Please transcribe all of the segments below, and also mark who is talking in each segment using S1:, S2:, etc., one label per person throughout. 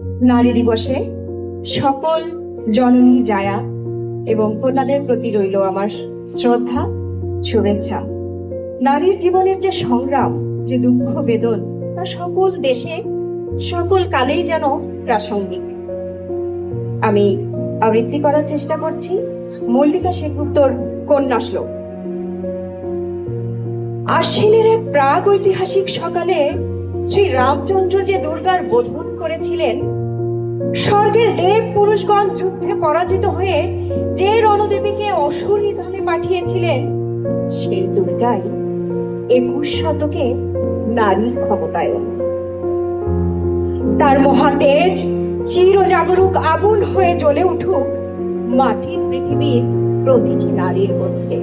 S1: নারী দিবসে সকল জননী জায়া এবং কন্যাদের প্রতি রইল আমার শ্রদ্ধা, শুভেচ্ছা। নারীর জীবনের যে সংগ্রাম, যে দুঃখ, বেদন, তা সকল দেশে, সকল কালেই যেন প্রাসঙ্গিক। আমি আবৃত্তি করার চেষ্টা করছি। মল্লিকা সেনগুপ্তর কন্যা শ্লোক। আশ্বিনের এক প্রাগ ঐতিহাসিক সকালে শ্রী রামচন্দ্র যে দুর্গার বোধন করেছিলেন, স্বর্গের দেব পুরুষগণ যুদ্ধে পরাজিত হয়ে যে রণদেবীকে অসুর নিধনে পাঠিয়েছিলেন, সেই দুর্গাই একুশ শতকে নারীর ক্ষমতায়ন তার মহাতেজ চিরজাগরুক আগুন হয়ে জ্বলে উঠুক মাটির পৃথিবীর প্রতিটি নারীর মধ্যে।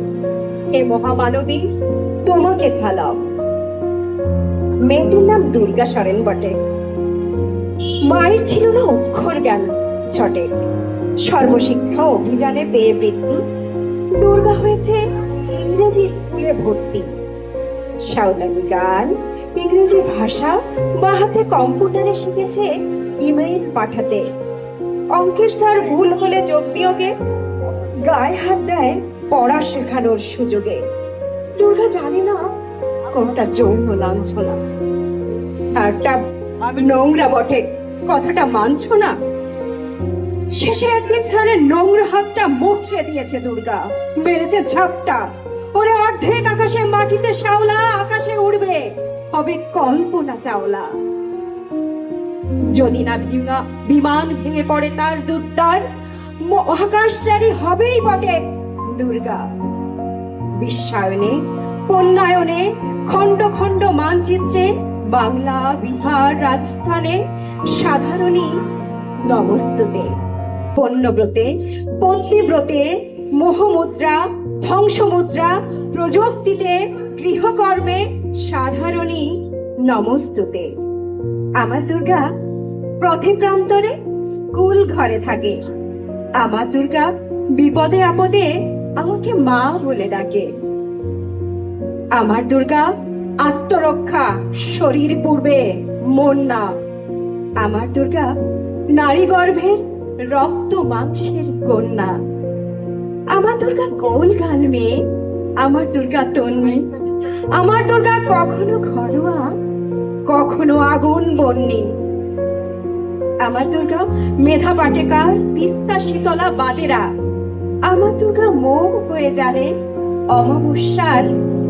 S1: হে মহামানবী, তোমাকে সালাম। মেয়েটির নাম দুর্গা সরেন বটে। মায়ের ছিল না অক্ষর জ্ঞান ছটেক সর্বশিক্ষা অভিযানে পেয়ে বৃত্তি। দুর্গা হয়েছে ইংরেজি স্কুলে ভর্তি। সাঁওতালি গান, ইংরেজি ভাষা, বা হাতে কম্পিউটারে শিখেছে ইমেইল পাঠাতে। অঙ্কের স্যার ভুল হলে যোগ বিয়োগে, গায়ে হাত দেয় পড়া শেখানোর সুযোগে। দুর্গা জানে না কোনটা যৌন লাঞ্ছনা? স্যারটা নোংরা বটে, কথাটা মানছ না? শেষে একদিন স্যারের নোংরা হাতটা মুছড়ে দিয়েছে দুর্গা। মেরেছে ঝাপটা। ওরে অর্ধেক আকাশে মাটিতে শাওলা আকাশে উড়বে। হবে কল্পনা চাওলা। যদি না বিমান ভেঙে পড়ে তার দুর্দার, মহাকাশচারী হবেই বটে দুর্গা। বিশ্বায়নে পণ্যায়নে খণ্ড খণ্ড মানচিত্রে, বাংলা, বিহার, রাজস্থানে সাধারণই নমস্তুতে। পণ্যব্রতে পত্নীব্রতে মোহমুদ্রা, ধ্বংসমুদ্রা প্রযুক্তিতে, গৃহকর্মে সাধারণই নমস্তুতে। আমার দুর্গা পথে প্রান্তরে স্কুল ঘরে থাকে। আমার দুর্গা বিপদে আপদে আমাকে মা বলে ডাকে। আমার দুর্গা, আত্মরক্ষা, শরীর পূর্বে, মন না। আমার দুর্গা, নারী গর্ভের রক্ত মাংসের কন্যা। আমার দুর্গা গোল গাল মেয়ে। আমার দুর্গা তন্মী আমার দুর্গা কখনো ঘরোয়া, কখনো আগুন বন্যী আমার দুর্গা মেধা পাটেকার, তিস্তা শীতলা বাদেরা। আমার দুর্গা মোহ হয়ে জালে অমাবস্যার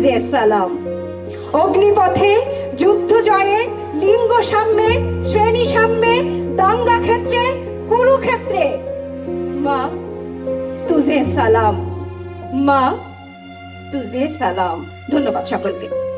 S1: সালাম। অগ্নিপথে যুদ্ধ জয়ে লিঙ্গ সাম্যে, শ্রেণি সাম্যে, দাঙ্গা ক্ষেত্রে, কুরুক্ষেত্রে। মা, তুজে সালাম। মা, তুজে সালাম। ধন্যবাদ সকলকে।